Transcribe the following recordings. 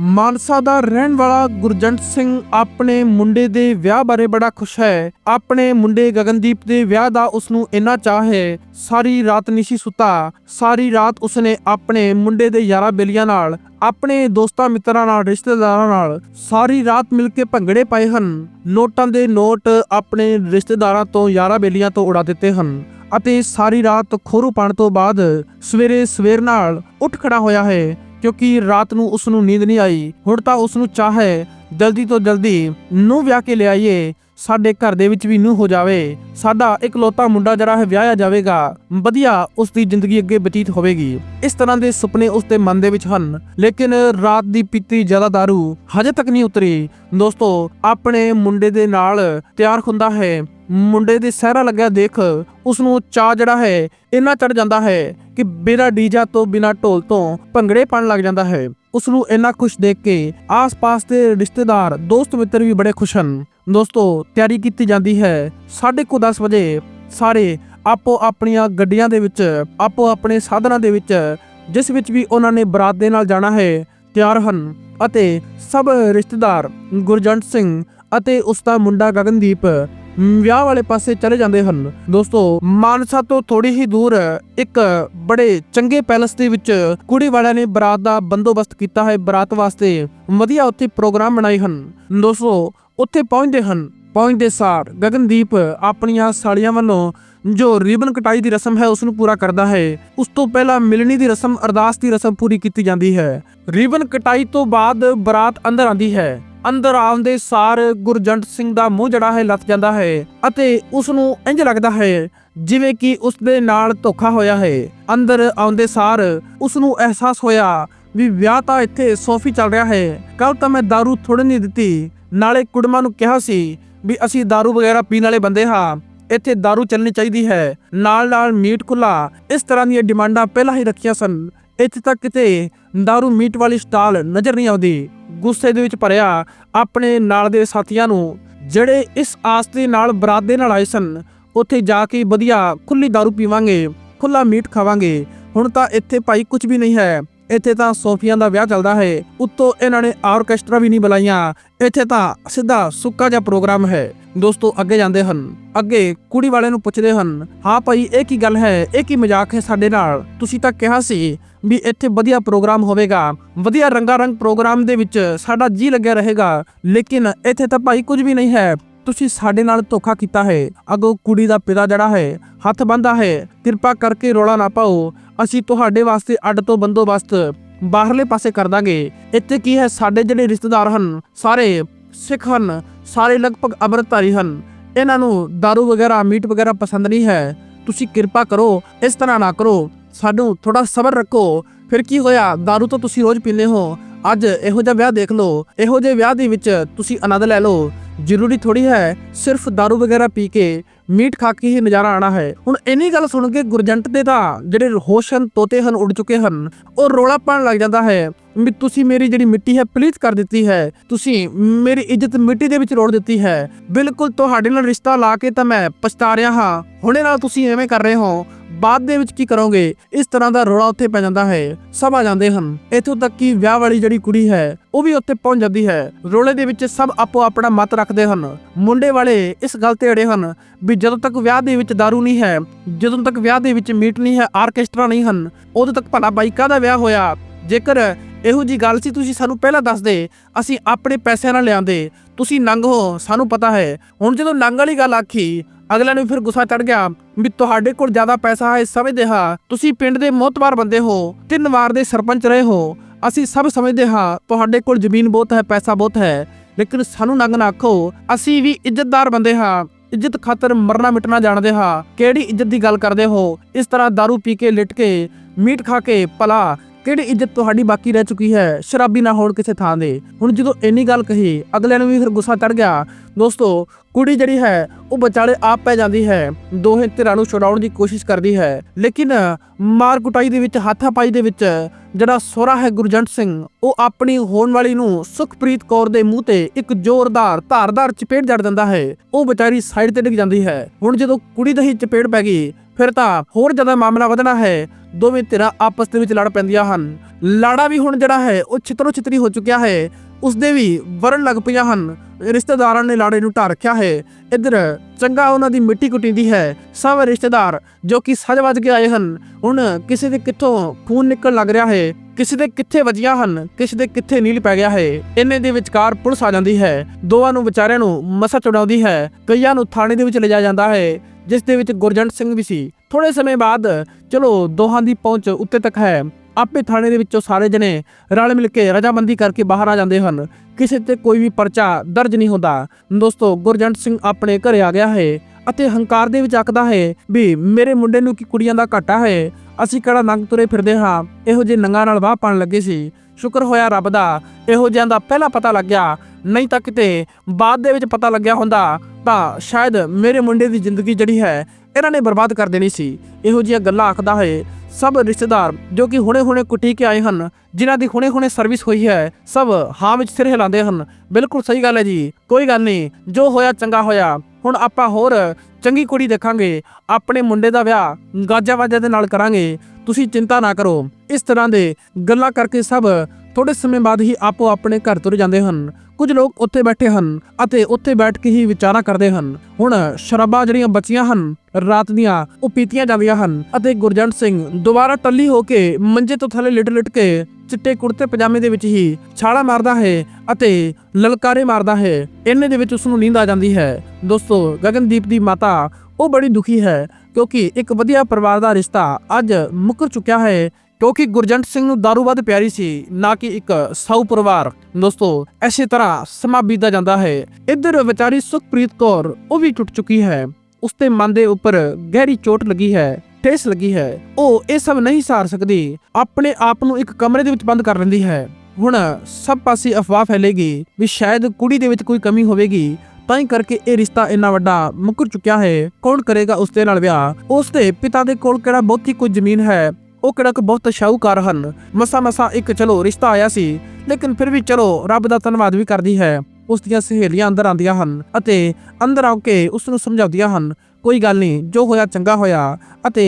ਮਾਨਸਾ ਦਾ ਰਹਿਣ ਵਾਲਾ ਗੁਰਜੰਟ ਸਿੰਘ ਆਪਣੇ ਮੁੰਡੇ ਦੇ ਵਿਆਹ ਬਾਰੇ ਬੜਾ ਖੁਸ਼ ਹੈ। ਆਪਣੇ ਮੁੰਡੇ ਗਗਨਦੀਪ ਦੇ ਵਿਆਹ ਦਾ ਉਸ ਨੂੰ ਇੰਨਾ ਚਾਹ ਹੈ। ਸਾਰੀ ਰਾਤ ਨਿਸ਼ੀ ਸੁੱਤਾ। ਸਾਰੀ ਰਾਤ ਉਸਨੇ ਆਪਣੇ ਮੁੰਡੇ ਦੇ ਯਾਰਾਂ ਬੇਲੀਆਂ ਨਾਲ, ਆਪਣੇ ਦੋਸਤਾਂ ਮਿੱਤਰਾਂ ਨਾਲ, ਰਿਸ਼ਤੇਦਾਰਾਂ ਨਾਲ ਸਾਰੀ ਰਾਤ ਮਿਲ ਕੇ ਭੰਗੜੇ ਪਾਏ ਹਨ। ਨੋਟਾਂ ਦੇ ਨੋਟ ਆਪਣੇ ਰਿਸ਼ਤੇਦਾਰਾਂ ਤੋਂ, ਯਾਰਾਂ ਬੇਲੀਆਂ ਤੋਂ ਉਡਾ ਦਿੱਤੇ ਹਨ ਅਤੇ ਸਾਰੀ ਰਾਤ ਖੋਰੂ ਪਾਣ ਤੋਂ ਬਾਅਦ ਸਵੇਰੇ ਸਵੇਰ ਨਾਲ ਉੱਠ ਖੜਾ ਹੋਇਆ ਹੈ। ਕਿਉਂਕਿ ਰਾਤ ਨੂੰ ਉਸ ਨੂੰ ਨੀਂਦ ਨਹੀਂ ਆਈ। ਹੁਣ ਤਾਂ ਉਸ ਨੂੰ ਚਾਹ ਹੈ, ਜਲਦੀ ਤੋਂ ਜਲਦੀ ਨੂੰ ਵਿਆਹ ਕੇ ਲਿਆਈਏ। ਸਾਡੇ ਘਰ ਦੇ ਵਿੱਚ ਵੀ ਨੂੰ ਹੋ ਜਾਵੇ। ਸਾਡਾ ਇਕਲੌਤਾ ਮੁੰਡਾ ਜਿਹੜਾ ਹੈ ਵਿਆਹਿਆ ਜਾਵੇਗਾ। ਵਧੀਆ ਉਸ ਦੀ ਜ਼ਿੰਦਗੀ ਅੱਗੇ ਬਤੀਤ ਹੋਵੇਗੀ। ਇਸ ਤਰ੍ਹਾਂ ਦੇ ਸੁਪਨੇ ਉਸ ਦੇ ਮਨ ਦੇ ਵਿੱਚ ਹਨ। ਲੇਕਿਨ ਰਾਤ ਦੀ ਪੀਤੀ ਜ਼ਿਆਦਾ दारू ਹਜੇ ਤੱਕ ਨਹੀਂ ਉਤਰੀ। ਦੋਸਤੋ, ਆਪਣੇ ਮੁੰਡੇ ਦੇ ਨਾਲ ਤਿਆਰ ਹੁੰਦਾ ਹੈ। ਮੁੰਡੇ ਦੇ ਸਹਿਰਾ ਲੱਗਿਆ ਦੇਖ ਉਸ ਨੂੰ ਚਾਹ ਜਿਹੜਾ ਹੈ, ਇੰਨਾ ਚੜ ਜਾਂਦਾ ਹੈ ਕਿ ਬਿਨਾਂ ਡੀਜਾ ਤੋਂ ਬਿਨਾਂ ਢੋਲ ਤੋਂ ਭੰਗੜੇ ਪਾਣ ਲੱਗ ਜਾਂਦਾ ਹੈ। ਉਸ ਨੂੰ ਇੰਨਾ ਖੁਸ਼ ਦੇਖ ਕੇ ਆਸ-ਪਾਸ ਦੇ ਰਿਸ਼ਤੇਦਾਰ, ਦੋਸਤ ਮਿੱਤਰ ਵੀ ਬੜੇ ਖੁਸ਼ ਹਨ। ਦੋਸਤੋ, ਤਿਆਰੀ ਕੀਤੀ ਜਾਂਦੀ ਹੈ। 10:30 ਵਜੇ ਸਾਰੇ ਆਪੋ ਆਪਣੀਆਂ ਗੱਡੀਆਂ ਦੇ ਵਿੱਚ, ਆਪੋ ਆਪਣੇ ਸਾਧਨਾਂ ਦੇ ਵਿੱਚ, ਜਿਸ ਵਿੱਚ ਵੀ ਉਹਨਾਂ ਨੇ ਬਰਾਤ ਦੇ ਨਾਲ ਜਾਣਾ ਹੈ, ਤਿਆਰ ਹਨ ਅਤੇ ਸਭ ਰਿਸ਼ਤੇਦਾਰ ਗੁਰਜੰਟ ਸਿੰਘ ਅਤੇ ਉਸ ਦਾ ਮੁੰਡਾ ਗਗਨਦੀਪ ਵਿਆਹ ਵਾਲੇ ਪਾਸੇ ਚਲੇ ਜਾਂਦੇ ਹਨ। ਦੋਸਤੋ, ਮਾਨਸਾ ਤੋਂ ਥੋੜੀ ਹੀ ਦੂਰ ਇੱਕ ਬੜੇ ਚੰਗੇ ਪੈਲਸ ਦੇ ਵਿੱਚ ਕੁੜੀ ਵਾਲਿਆਂ ਨੇ ਬਰਾਤ ਦਾ ਬੰਦੋਬਸਤ ਕੀਤਾ ਹੈ। ਬਰਾਤ ਵਾਸਤੇ ਵਧੀਆ ਉੱਥੇ ਪ੍ਰੋਗਰਾਮ ਬਣਾਏ ਹਨ। ਦੋਸਤੋ, ਉੱਥੇ ਪਹੁੰਚਦੇ ਹਨ। ਪਹੁੰਚਦੇ ਸਾਰ ਗਗਨਦੀਪ ਆਪਣੀਆਂ ਸਾਲੀਆਂ ਵੱਲੋਂ ਜੋ ਰਿਬਨ ਕਟਾਈ ਦੀ ਰਸਮ ਹੈ ਉਸ ਨੂੰ ਪੂਰਾ ਕਰਦਾ ਹੈ। ਉਸ ਤੋਂ ਪਹਿਲਾਂ ਮਿਲਣੀ ਦੀ ਰਸਮ, ਅਰਦਾਸ ਦੀ ਰਸਮ ਪੂਰੀ ਕੀਤੀ ਜਾਂਦੀ ਹੈ। ਰਿਬਨ ਕਟਾਈ ਤੋਂ ਬਾਅਦ ਬਰਾਤ ਅੰਦਰ ਆਂਦੀ ਹੈ। ਅੰਦਰ ਆਉਂਦੇ ਸਾਰ ਗੁਰਜੰਟ ਸਿੰਘ ਦਾ ਮੂੰਹ ਜੜਾ ਹੈ ਲੱਤ ਜਾਂਦਾ ਹੈ ਅਤੇ ਉਸ ਨੂੰ ਇੰਜ ਲੱਗਦਾ ਹੈ ਜਿਵੇਂ ਕਿ ਉਸ ਦੇ ਨਾਲ ਧੋਖਾ ਹੋਇਆ ਹੈ ਅੰਦਰ ਆਉਂਦੇ ਸਾਰ ਉਸ ਨੂੰ ਅਹਿਸਾਸ ਹੋਇਆ ਵੀ ਵਿਆਹ ਤਾਂ ਇੱਥੇ ਸੋਫੀ ਚੱਲ ਰਿਹਾ ਹੈ ਕੱਲ ਤਾਂ ਮੈਂ दारू ਥੋੜੀ ਨਹੀਂ ਦਿੱਤੀ ਨਾਲੇ ਕੁੜਮਾਂ ਨੂੰ ਕਿਹਾ ਸੀ ਵੀ ਅਸੀਂ दारू ਵਗੈਰਾ ਪੀਣ ਵਾਲੇ ਬੰਦੇ ਹਾਂ ਇੱਥੇ दारू ਚੱਲਣੀ ਚਾਹੀਦੀ ਹੈ ਨਾਲ ਨਾਲ ਮੀਟ ਖੁੱਲਾ ਇਸ ਤਰ੍ਹਾਂ ਦੀਆਂ ਡਿਮਾਂਡਾਂ ਪਹਿਲਾਂ ਹੀ ਰੱਖੀਆਂ ਸਨ ਇੱਥੇ ਤੱਕ ਕਿਤੇ दारू ਮੀਟ ਵਾਲੀ ਸਟਾਲ ਨਜ਼ਰ ਨਹੀਂ ਆਉਂਦੀ ਗੁੱਸੇ ਦੇ ਵਿੱਚ ਭਰਿਆ ਆਪਣੇ ਨਾਲ ਦੇ ਸਾਥੀਆਂ ਨੂੰ ਜਿਹੜੇ ਇਸ ਆਸ ਦੇ ਨਾਲ ਬਰਾਤ ਦੇ ਨਾਲ ਆਏ ਸਨ ਉੱਥੇ ਜਾ ਕੇ ਵਧੀਆ ਖੁੱਲੀ दारू ਪੀਵਾਂਗੇ ਖੁੱਲਾ ਮੀਟ ਖਾਵਾਂਗੇ ਹੁਣ ਤਾਂ ਇੱਥੇ ਭਾਈ ਕੁਝ ਵੀ ਨਹੀਂ ਹੈ ਇੱਥੇ ਤਾਂ ਸੋਫੀਆਂ ਦਾ ਵਿਆਹ ਚੱਲਦਾ ਹੈ। ਉੱਤੋਂ ਇਹਨਾਂ ਨੇ ਆਰਕੈਸਟਰਾ ਵੀ ਨਹੀਂ ਬੁਲਾਈਆਂ। ਇੱਥੇ ਤਾਂ ਸਿੱਧਾ ਸੁੱਕਾ ਜਿਹਾ ਪ੍ਰੋਗਰਾਮ ਹੈ। ਦੋਸਤੋ, ਅੱਗੇ ਜਾਂਦੇ ਹਨ। ਅੱਗੇ ਕੁੜੀ ਵਾਲੇ ਨੂੰ ਪੁੱਛਦੇ ਹਨ, ਹਾਂ ਭਾਈ, ਇਹ ਕੀ ਗੱਲ ਹੈ? ਇਹ ਕੀ ਮਜ਼ਾਕ ਹੈ ਸਾਡੇ ਨਾਲ? ਤੁਸੀਂ ਤਾਂ ਕਿਹਾ ਸੀ ਵੀ ਇੱਥੇ ਵਧੀਆ ਪ੍ਰੋਗਰਾਮ ਹੋਵੇਗਾ। ਵਧੀਆ ਰੰਗਾ ਰੰਗ ਪ੍ਰੋਗਰਾਮ ਦੇ ਵਿੱਚ ਸਾਡਾ ਜੀ ਲੱਗਿਆ ਰਹੇਗਾ। ਲੇਕਿਨ ਇੱਥੇ ਤਾਂ ਭਾਈ ਕੁਝ ਵੀ ਨਹੀਂ ਹੈ। ਤੁਸੀਂ ਸਾਡੇ ਨਾਲ ਧੋਖਾ ਕੀਤਾ ਹੈ। ਅਗੋ ਕੁੜੀ ਦਾ ਪਿਤਾ ਜਿਹੜਾ ਹੈ, ਹੱਥ ਬੰਦਾ ਹੈ। ਕਿਰਪਾ ਕਰਕੇ ਰੋਲਾ ਨਾ ਪਾਓ। ਅਸੀਂ ਤੁਹਾਡੇ ਵਾਸਤੇ ਅੱਡ ਤੋਂ ਬੰਦੋਬਸਤ ਬਾਹਰਲੇ ਪਾਸੇ ਕਰ ਦਾਂਗੇ ਇੱਥੇ ਕੀ ਹੈ ਸਾਡੇ ਜਿਹੜੇ ਰਿਸ਼ਤੇਦਾਰ ਹਨ ਸਾਰੇ ਸਿੱਖ ਹਨ ਸਾਰੇ ਲਗਭਗ ਅੰਮ੍ਰਿਤਧਾਰੀ ਹਨ ਇਹਨਾਂ ਨੂੰ दारू ਵਗੈਰਾ ਮੀਟ ਵਗੈਰਾ ਪਸੰਦ ਨਹੀਂ ਹੈ ਤੁਸੀਂ ਕਿਰਪਾ ਕਰੋ ਇਸ ਤਰ੍ਹਾਂ ਨਾ ਕਰੋ ਸਾਨੂੰ ਥੋੜਾ ਸਬਰ ਰੱਖੋ ਫਿਰ ਕੀ ਹੋਇਆ दारू ਤਾਂ ਤੁਸੀਂ ਰੋਜ਼ ਪੀਂਦੇ ਹੋ ਅੱਜ ਇਹੋ ਜਿਹਾ ਵਿਆਹ ਦੇਖ ਲਓ ਇਹੋ ਜਿਹੇ ਵਿਆਹ ਦੇ ਵਿੱਚ ਤੁਸੀਂ ਆਨੰਦ ਲੈ ਲਓ ਜ਼ਰੂਰੀ ਥੋੜੀ ਹੈ ਸਿਰਫ दारू ਵਗੈਰਾ ਪੀ ਕੇ ਮੀਟ ਖਾ ਕੇ ਹੀ ਨਜ਼ਾਰਾ ਆਣਾ ਹੈ। ਹੁਣ ਇੰਨੀ ਗੱਲ ਸੁਣ ਕੇ ਗੁਰਜੰਟ ਦੇ ਤਾਂ ਜਿਹੜੇ ਹੋਸ਼ ਹਨ ਤੋਤੇ ਹਨ ਉੱਡ ਚੁੱਕੇ ਹਨ, ਉਹ ਰੋਲਾ ਪਾਣ ਲੱਗ ਜਾਂਦਾ ਹੈ ਵੀ ਤੁਸੀਂ ਮੇਰੀ ਜਿਹੜੀ ਮਿੱਟੀ ਹੈ ਪਲੀਤ ਕਰ ਦਿੱਤੀ ਹੈ, ਤੁਸੀਂ ਮੇਰੀ ਇੱਜ਼ਤ ਮਿੱਟੀ ਦੇ ਵਿੱਚ ਰੋੜ ਦਿੱਤੀ ਹੈ। ਬਿਲਕੁਲ ਤੁਹਾਡੇ ਨਾਲ ਰਿਸ਼ਤਾ ਲਾ ਕੇ ਤਾਂ ਮੈਂ ਪਛਤਾ ਰਿਹਾ ਹਾਂ। ਹੁਣੇ ਨਾਲ ਤੁਸੀਂ ਐਵੇਂ ਕਰ ਰਹੇ ਹੋ। ਬਾਅਦ ਦੇ ਵਿੱਚ ਕੀ ਕਰੋਗੇ? ਇਸ ਤਰ੍ਹਾਂ ਦਾ ਰੋਲਾ ਉੱਥੇ ਪੈ ਜਾਂਦਾ ਹੈ। ਸਭ ਆ ਜਾਂਦੇ ਹਨ। ਇੱਥੋਂ ਤੱਕ ਕਿ ਵਿਆਹ ਵਾਲੀ ਜਿਹੜੀ ਕੁੜੀ ਹੈ, ਉਹ ਵੀ ਉੱਥੇ ਪਹੁੰਚ ਜਾਂਦੀ ਹੈ। ਰੋਲੇ ਦੇ ਵਿੱਚ ਸਭ ਆਪੋ ਆਪਣਾ ਮਤ ਰੱਖਦੇ ਹਨ। ਮੁੰਡੇ ਵਾਲੇ ਇਸ ਗੱਲ ਤੇ ਅੜੇ ਹਨ ਵੀ ਜਦੋਂ ਤੱਕ ਵਿਆਹ ਦੇ ਵਿੱਚ दारू ਨਹੀਂ ਹੈ, ਜਦੋਂ ਤੱਕ ਵਿਆਹ ਦੇ ਵਿੱਚ ਮੀਟ ਨਹੀਂ ਹੈ, ਆਰਕੈਸਟਰਾ ਨਹੀਂ ਹਨ, ਉਦੋਂ ਤੱਕ ਭਲਾ ਬਾਈ ਕਾਹਦਾ ਵਿਆਹ ਹੋਇਆ? ਜੇਕਰ ਇਹੋ ਜੀ ਗੱਲ ਸੀ, ਤੁਸੀਂ ਸਾਨੂੰ ਪਹਿਲਾਂ ਦੱਸਦੇ ਅਸੀਂ ਆਪਣੇ ਪੈਸਿਆਂ ਨਾਲ ਲਿਆਂਦੇ। ਤੁਸੀਂ ਨੰਗ ਹੋ, ਸਾਨੂੰ ਪਤਾ ਹੈ। ਹੁਣ ਜਦੋਂ ਨੰਗ ਵਾਲੀ ਗੱਲ ਆਖੀ ਅਗਲੇ ਨੂੰ ਫਿਰ ਗੁੱਸਾ ਚੜ ਗਿਆ ਵੀ ਤੁਹਾਡੇ ਕੋਲ ਜ਼ਿਆਦਾ ਪੈਸਾ ਹੈ ਸਮਝਦੇ ਹਾਂ। ਤੁਸੀਂ ਪਿੰਡ ਦੇ ਮੋਤਬਾਰ ਬੰਦੇ ਹੋ, ਤਿੰਨ ਵਾਰ ਦੇ ਸਰਪੰਚ ਰਹੇ ਹੋ। ਅਸੀਂ ਸਭ ਸਮਝਦੇ ਹਾਂ, ਤੁਹਾਡੇ ਕੋਲ ਜ਼ਮੀਨ ਬਹੁਤ ਹੈ, ਪੈਸਾ ਬਹੁਤ ਹੈ, ਲੇਕਿਨ ਸਾਨੂੰ ਨੰਗ ਨਾ ਆਖੋ, ਅਸੀਂ ਵੀ ਇੱਜ਼ਤਦਾਰ ਬੰਦੇ ਹਾਂ। ਇੱਜ਼ਤ ਖਾਤਰ ਮਰਨਾ ਮਿਟਣਾ ਜਾਣਦੇ ਹਾਂ। ਕਿਹੜੀ ਇੱਜ਼ਤ ਦੀ ਗੱਲ ਕਰਦੇ ਹੋ? ਇਸ ਤਰ੍ਹਾਂ दारू ਪੀ ਕੇ, ਲਿਟ ਕੇ, ਮੀਟ ਖਾ ਕੇ, ਭਲਾ ਕਿਹੜੀ ਇੱਜ਼ਤ ਤੁਹਾਡੀ ਬਾਕੀ ਰਹਿ ਚੁੱਕੀ ਹੈ? ਸ਼ਰਾਬੀ ਨਾ ਹੋਣ ਕਿਸੇ ਥਾਂ ਦੇ। ਹੁਣ ਜਦੋਂ ਇੰਨੀ ਗੱਲ ਕਹੀ ਅਗਲੇ ਨੂੰ ਵੀ ਫਿਰ ਗੁੱਸਾ ਚੜ ਗਿਆ। ਦੋਸਤੋ, ਕੁੜੀ ਜਿਹੜੀ ਹੈ, ਉਹ ਵਿਚਾਲੇ ਆਪ ਪੈ ਜਾਂਦੀ ਹੈ। ਦੋਹੇ ਧਿਰਾਂ ਨੂੰ ਛੁਡਾਉਣ ਦੀ ਕੋਸ਼ਿਸ਼ ਕਰਦੀ ਹੈ। ਲੇਕਿਨ ਮਾਰ ਕੁਟਾਈ ਦੇ ਵਿੱਚ ਹਾਥਾਪਾਈ ਦੇ ਵਿੱਚ ਜਿਹੜਾ ਸੋਹਰਾ ਹੈ ਗੁਰਜੰਟ ਸਿੰਘ, ਉਹ ਆਪਣੀ ਹੋਣ ਵਾਲੀ ਨੂੰ ਸੁਖਪ੍ਰੀਤ ਕੌਰ ਦੇ ਮੂੰਹ ਤੇ ਇੱਕ ਜ਼ੋਰਦਾਰ ਧਾਰਦਾਰ ਚਪੇੜ ਜੜ ਦਿੰਦਾ ਹੈ। ਉਹ ਵਿਚਾਰੀ ਸਾਈਡ ਤੇ ਡਿੱਗ ਜਾਂਦੀ ਹੈ। ਹੁਣ ਜਦੋਂ ਕੁੜੀ ਦਾ ਹੀ ਚਪੇੜ ਪੈ ਗਈ ਫਿਰ ਤਾਂ ਹੋਰ ਜ਼ਿਆਦਾ ਮਾਮਲਾ ਵਧਣਾ ਹੈ। ਦੋਵੇਂ ਧਿਰਾਂ ਆਪਸ ਦੇ ਵਿੱਚ ਲੜ ਪੈਂਦੀਆਂ ਹਨ। ਲਾੜਾ ਵੀ ਹੁਣ ਜਿਹੜਾ ਹੈ, ਉਹ ਛਿੱਤਰੋ ਛਿੱਤਰੀ ਹੋ ਚੁੱਕਿਆ ਹੈ। ਉਸਦੇ ਵੀ ਵਰਨ ਲੱਗ ਪਈਆਂ ਹਨ। ਰਿਸ਼ਤੇਦਾਰਾਂ ਨੇ ਲਾੜੇ ਨੂੰ ਢਾ ਰੱਖਿਆ ਹੈ। ਇੱਧਰ ਚੰਗਾ ਉਹਨਾਂ ਦੀ ਮਿੱਟੀ ਕੁੱਟੀਂਦੀ ਹੈ। ਸਭ ਰਿਸ਼ਤੇਦਾਰ ਜੋ ਕਿ ਸੱਜ ਵੱਜ ਕੇ ਆਏ ਹਨ। ਹੁਣ ਕਿਸੇ ਦੇ ਕਿੱਥੋਂ ਖੂਨ ਨਿਕਲ ਲੱਗ ਰਿਹਾ ਹੈ? ਕਿਸੇ ਦੇ ਕਿੱਥੇ ਵਜੀਆਂ ਹਨ? ਕਿਸੇ ਦੇ ਕਿੱਥੇ ਨੀਲ ਪੈ ਗਿਆ ਹੈ? ਇੰਨੇ ਦੇ ਵਿਚਕਾਰ ਪੁਲਿਸ ਆ ਜਾਂਦੀ ਹੈ। ਦੋਵਾਂ ਨੂੰ ਵਿਚਾਰਿਆਂ ਨੂੰ ਮਸਾ ਚੜਾਉਂਦੀ ਹੈ। ਕਈਆਂ ਨੂੰ ਥਾਣੇ ਦੇ ਵਿੱਚ ਲਿਜਾਇਆ ਜਾਂਦਾ ਹੈ। ਜਿਸ ਦੇ ਵਿੱਚ ਗੁਰਜੰਟ ਸਿੰਘ ਵੀ ਸੀ। ਥੋੜੇ ਸਮੇਂ ਬਾਅਦ, ਚਲੋ, ਦੋਹਾਂ ਦੀ ਪਹੁੰਚ ਉੱਤੇ ਤੱਕ ਹੈ। ਆਪੇ ਥਾਣੇ ਦੇ ਵਿੱਚੋਂ ਸਾਰੇ ਜਣੇ ਰਲ ਮਿਲ ਕੇ ਰਜਾਮੰਦੀ ਕਰਕੇ ਬਾਹਰ ਆ ਜਾਂਦੇ ਹਨ। ਕਿਸੇ ਤੇ ਕੋਈ ਵੀ ਪਰਚਾ ਦਰਜ ਨਹੀਂ ਹੁੰਦਾ। ਦੋਸਤੋ, ਗੁਰਜੰਟ ਸਿੰਘ ਆਪਣੇ ਘਰੇ ਆ ਗਿਆ ਹੈ ਅਤੇ ਹੰਕਾਰ ਦੇ ਵਿੱਚ ਆਖਦਾ ਹੈ ਵੀ ਮੇਰੇ ਮੁੰਡੇ ਨੂੰ ਕੀ ਕੁੜੀਆਂ ਦਾ ਘਾਟਾ ਹੈ? ਅਸੀਂ ਕਿਹੜਾ ਨੰਗ ਤੁਰੇ ਫਿਰਦੇ ਹਾਂ? ਇਹੋ ਜਿਹੇ ਨੰਗਾ ਨਾਲ ਵਾਹ ਪਾਣ ਲੱਗੇ ਸੀ। ਸ਼ੁਕਰ ਹੋਇਆ ਰੱਬ ਦਾ, ਇਹੋ ਜਿਹਾਂ ਦਾ ਪਹਿਲਾਂ ਪਤਾ ਲੱਗਿਆ, ਨਹੀਂ ਤਾਂ ਕਿਤੇ ਬਾਅਦ ਦੇ ਵਿੱਚ ਪਤਾ ਲੱਗਿਆ ਹੁੰਦਾ ਤਾਂ ਸ਼ਾਇਦ ਮੇਰੇ ਮੁੰਡੇ ਦੀ ਜ਼ਿੰਦਗੀ ਜਿਹੜੀ ਹੈ, ਇਹਨਾਂ ਨੇ ਬਰਬਾਦ ਕਰ ਦੇਣੀ ਸੀ। ਇਹੋ ਜਿਹੀਆਂ ਗੱਲਾਂ ਆਖਦਾ ਹੋਏ ਸਭ ਰਿਸ਼ਤੇਦਾਰ ਜੋ ਕਿ ਹੁਣੇ-ਹੁਣੇ ਕੁੱਟੀ ਕੇ ਆਏ ਹਨ, ਜਿਨ੍ਹਾਂ ਦੀ ਹੁਣੇ-ਹੁਣੇ ਸਰਵਿਸ ਹੋਈ ਹੈ, ਸਭ ਹਾਂ ਵਿੱਚ ਸਿਰ ਹਿਲਾਉਂਦੇ ਹਨ। ਬਿਲਕੁਲ ਸਹੀ ਗੱਲ ਹੈ ਜੀ, ਕੋਈ ਗੱਲ ਨਹੀਂ, ਜੋ ਹੋਇਆ ਚੰਗਾ ਹੋਇਆ। ਹੁਣ ਆਪਾਂ ਹੋਰ ਚੰਗੀ ਕੁੜੀ ਦੇਖਾਂਗੇ, ਆਪਣੇ ਮੁੰਡੇ ਦਾ ਵਿਆਹ ਗਾਜਾ ਵਾਜਾ ਦੇ ਨਾਲ ਕਰਾਂਗੇ। ਤੁਸੀਂ ਚਿੰਤਾ ਨਾ ਕਰੋ। ਇਸ ਤਰ੍ਹਾਂ ਦੇ ਗੱਲਾਂ ਕਰਕੇ ਸਭ ਥੋੜੇ ਸਮੇਂ ਬਾਅਦ ਹੀ ਆਪੋ ਆਪਣੇ ਘਰ ਤੁਰ ਜਾਂਦੇ ਹਨ। ਕੁਝ ਲੋਕ ਉੱਥੇ ਬੈਠੇ ਹਨ ਅਤੇ ਉੱਥੇ ਬੈਠ ਕੇ ਹੀ ਵਿਚਾਰਾਂ ਕਰਦੇ ਹਨ। ਹੁਣ ਸ਼ਰਾਬਾਂ ਜਿਹੜੀਆਂ ਬਚੀਆਂ ਹਨ, ਰਾਤ ਦੀਆਂ ਉਹ ਪੀਤੀਆਂ ਜਾਂਦੀਆਂ ਹਨ ਅਤੇ ਗੁਰਜੰਟ ਸਿੰਘ ਦੁਬਾਰਾ ਟੱਲੀ ਹੋ ਕੇ ਮੰਜੇ ਤੋਂ ਥੱਲੇ ਲਿਟ ਲਿਟ ਕੇ ਚਿੱਟੇ ਕੁੜਤੇ ਪਜਾਮੇ ਦੇ ਵਿੱਚ ਹੀ ਛਾਲਾ ਮਾਰਦਾ ਹੈ ਅਤੇ ਲਲਕਾਰੇ ਮਾਰਦਾ ਹੈ। ਇੰਨੇ ਦੇ ਵਿੱਚ ਉਸ ਨੂੰ ਨੀਂਦ ਆ ਜਾਂਦੀ ਹੈ। ਦੋਸਤੋ, ਗਗਨਦੀਪ ਦੀ ਮਾਤਾ ਉਹ ਬੜੀ ਦੁਖੀ ਹੈ ਕਿਉਂਕਿ ਇੱਕ ਵਧੀਆ ਪਰਿਵਾਰ ਦਾ ਰਿਸ਼ਤਾ ਅੱਜ ਮੁੱਕਰ ਚੁੱਕਿਆ ਹੈ, ਕਿਉਂਕਿ ਗੁਰਜੰਟ ਸਿੰਘ ਨੂੰ ਦਾਰੂ ਵੱਧ ਪਿਆਰੀ ਸੀ, ਨਾ ਕਿ ਇੱਕ ਸਾਊ ਪਰਿਵਾਰ। ਦੋਸਤੋ ਐਸੇ ਤਰ੍ਹਾਂ ਸਮਾਂ ਬੀਤਦਾ ਜਾਂਦਾ ਹੈ। ਇੱਧਰ ਵਿਚਾਰੀ ਸੁਖਪ੍ਰੀਤ ਕੌਰ, ਉਹ ਵੀ ਟੁੱਟ ਚੁੱਕੀ ਹੈ। ਉਸਤੇ ਮਨ ਦੇ ਉੱਪਰ ਗਹਿਰੀ ਚੋਟ ਲੱਗੀ ਹੈ, ਠੇਸ ਲੱਗੀ ਹੈ। ਉਹ ਇਹ ਸਭ ਨਹੀਂ ਸਾਰ ਸਕਦੀ, ਆਪਣੇ ਆਪ ਨੂੰ ਇੱਕ ਕਮਰੇ ਦੇ ਵਿੱਚ ਬੰਦ ਕਰ ਲੈਂਦੀ ਹੈ। ਹੁਣ ਸਭ ਪਾਸੇ ਅਫਵਾਹ ਫੈਲੇਗੀ ਵੀ ਸ਼ਾਇਦ ਕੁੜੀ ਦੇ ਵਿੱਚ ਕੋਈ ਕਮੀ ਹੋਵੇਗੀ। ਤਾਂ ਹੀ ਕਰਕੇ ਇਹ ਰਿਸ਼ਤਾ ਇੰਨਾ ਵੱਡਾ ਮੁੱਕਰ ਚੁੱਕਿਆ ਹੈ। ਕੌਣ ਕਰੇਗਾ ਉਸ ਦੇ ਨਾਲ ਵਿਆਹ? ਉਸ ਦੇ ਪਿਤਾ ਦੇ ਕੋਲ ਕਿਹੜਾ ਬਹੁਤੀ ਕੋਈ ਜ਼ਮੀਨ ਹੈ? ਉਹ ਕਿਹੜਾ ਕਿ ਬਹੁਤ ਸ਼ਾਹੂਕਾਰ ਹਨ? ਮਸਾ ਮਸਾ ਇੱਕ ਚਲੋ ਰਿਸ਼ਤਾ ਆਇਆ ਸੀ, ਲੇਕਿਨ ਫਿਰ ਵੀ ਚਲੋ ਰੱਬ ਦਾ ਧੰਨਵਾਦ ਵੀ ਕਰਦੀ ਹੈ। ਉਸ ਦੀਆਂ ਸਹੇਲੀਆਂ ਅੰਦਰ ਆਉਂਦੀਆਂ ਹਨ ਅਤੇ ਅੰਦਰ ਆ ਕੇ ਉਸ ਨੂੰ ਸਮਝਾਉਂਦੀਆਂ ਹਨ ਕੋਈ ਗੱਲ ਨਹੀਂ, ਜੋ ਹੋਇਆ ਚੰਗਾ ਹੋਇਆ ਅਤੇ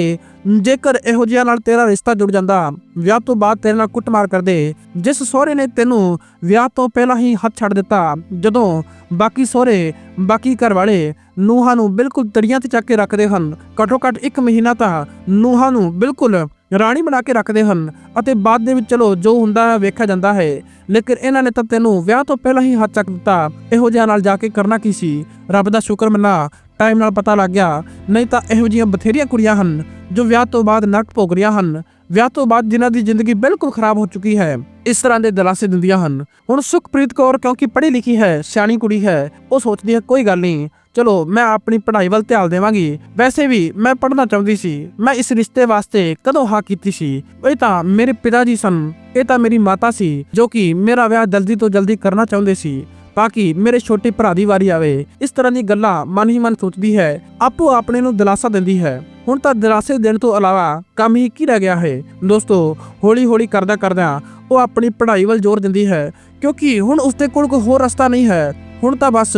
ਜੇਕਰ ਇਹੋ ਜਿਹਾ ਨਾਲ ਤੇਰਾ ਰਿਸ਼ਤਾ ਜੁੜ ਜਾਂਦਾ, ਵਿਆਹ ਤੋਂ ਬਾਅਦ ਤੇਰੇ ਨਾਲ ਕੁੱਟਮਾਰ ਕਰਦੇ, ਜਿਸ ਸਹੁਰੇ ਨੇ ਤੈਨੂੰ ਵਿਆਹ ਤੋਂ ਪਹਿਲਾਂ ਹੀ ਹੱਥ ਛੱਡ ਦਿੱਤਾ, ਜਦੋਂ ਬਾਕੀ ਸਹੁਰੇ, ਬਾਕੀ ਘਰ ਵਾਲੇ ਨੂਹਾਂ ਨੂੰ ਬਿਲਕੁਲ ਤੜੀਆਂ ਤੇ ਚੱਕ ਕੇ ਰੱਖਦੇ ਹਨ, ਘੱਟੋ ਘੱਟ 1 ਮਹੀਨਾ ਤਾਂ ਨੂਹਾਂ ਨੂੰ ਬਿਲਕੁਲ ਰਾਣੀ ਬਣਾ ਕੇ ਰੱਖਦੇ ਹਨ ਅਤੇ ਬਾਅਦ ਦੇ ਵਿੱਚ ਚਲੋ, ਜੋ ਹੁੰਦਾ ਹੈ ਵੇਖਿਆ ਜਾਂਦਾ ਹੈ, ਲੇਕਿਨ ਇਹਨਾਂ ਨੇ ਤਾਂ ਤੈਨੂੰ ਵਿਆਹ ਤੋਂ ਪਹਿਲਾਂ ਹੀ ਹੱਥ ਚੱਕ ਦਿੱਤਾ, ਇਹੋ ਜਿਹਾ ਨਾਲ ਜਾ ਕੇ ਕਰਨਾ ਕੀ ਸੀ? ਰੱਬ ਦਾ ਸ਼ੁਕਰ ਮਨਾ ਟਾਈਮ ਨਾਲ ਪਤਾ ਲੱਗ ਗਿਆ, ਨਹੀਂ ਤਾਂ ਇਹੋ ਜਿਹੀਆਂ ਬਥੇਰੀਆਂ ਕੁੜੀਆਂ ਹਨ ਜੋ ਵਿਆਹ ਤੋਂ ਬਾਅਦ ਨਰਕ ਭੋਗ ਰਹੀਆਂ ਹਨ। ਵਿਆਹ ਤੋਂ ਬਾਅਦ ਜਿਨ੍ਹਾਂ ਦੀ ਜ਼ਿੰਦਗੀ ਬਿਲਕੁਲ ਖਰਾਬ ਹੋ ਚੁੱਕੀ ਹੈ, ਇਸ ਤਰ੍ਹਾਂ ਦੇ ਦਿਲਾਸੇ ਦਿੰਦੀਆਂ ਹਨ। ਹੁਣ ਸੁਖਪ੍ਰੀਤ ਕੌਰ ਕਿਉਂਕਿ ਪੜ੍ਹੀ ਲਿਖੀ ਹੈ, ਸਿਆਣੀ ਕੁੜੀ ਹੈ, ਉਹ ਸੋਚਦੀ ਹੈ, ਕੋਈ ਗੱਲ ਨਹੀਂ, ਚਲੋ ਮੈਂ ਆਪਣੀ ਪੜ੍ਹਾਈ ਵੱਲ ਧਿਆਨ ਦੇਵਾਂਗੀ। ਵੈਸੇ ਵੀ ਮੈਂ ਪੜ੍ਹਨਾ ਚਾਹੁੰਦੀ ਸੀ, ਮੈਂ ਇਸ ਰਿਸ਼ਤੇ ਵਾਸਤੇ ਕਦੋਂ ਹਾਂ ਕੀਤੀ ਸੀ? ਇਹ ਤਾਂ ਮੇਰੇ ਪਿਤਾ ਜੀ ਸਨ, ਇਹ ਤਾਂ ਮੇਰੀ ਮਾਤਾ ਸੀ, ਜੋ ਕਿ ਮੇਰਾ ਵਿਆਹ ਜਲਦੀ ਤੋਂ ਜਲਦੀ ਕਰਨਾ ਚਾਹੁੰਦੇ ਸੀ। ਤਾਂ ਕਿ ਮੇਰੇ ਛੋਟੇ ਭਰਾ ਦੀ ਵਾਰੀ ਆਵੇ। ਇਸ ਤਰ੍ਹਾਂ ਦੀ ਗੱਲਾਂ ਮਨ ਹੀ ਮਨ ਸੋਚਦੀ ਹੈ, ਆਪੋ ਆਪਣੇ ਨੂੰ ਦਿਲਾਸਾ ਦਿੰਦੀ ਹੈ। ਹੁਣ ਤਾਂ ਦਿਲਾਸੇ ਦੇਣ ਤੋਂ ਇਲਾਵਾ ਕੰਮ ਹੀ ਕੀ ਰਹਿ ਗਿਆ ਹੈ? ਦੋਸਤੋ ਹੌਲੀ ਹੌਲੀ ਕਰਦਾ ਕਰਦਾ ਉਹ ਆਪਣੀ ਪੜ੍ਹਾਈ ਵੱਲ ਜ਼ੋਰ ਦਿੰਦੀ ਹੈ, ਕਿਉਂਕਿ ਹੁਣ ਉਸਦੇ ਕੋਲ ਕੋਈ ਹੋਰ ਰਸਤਾ ਨਹੀਂ ਹੈ। ਹੁਣ ਤਾਂ ਬਸ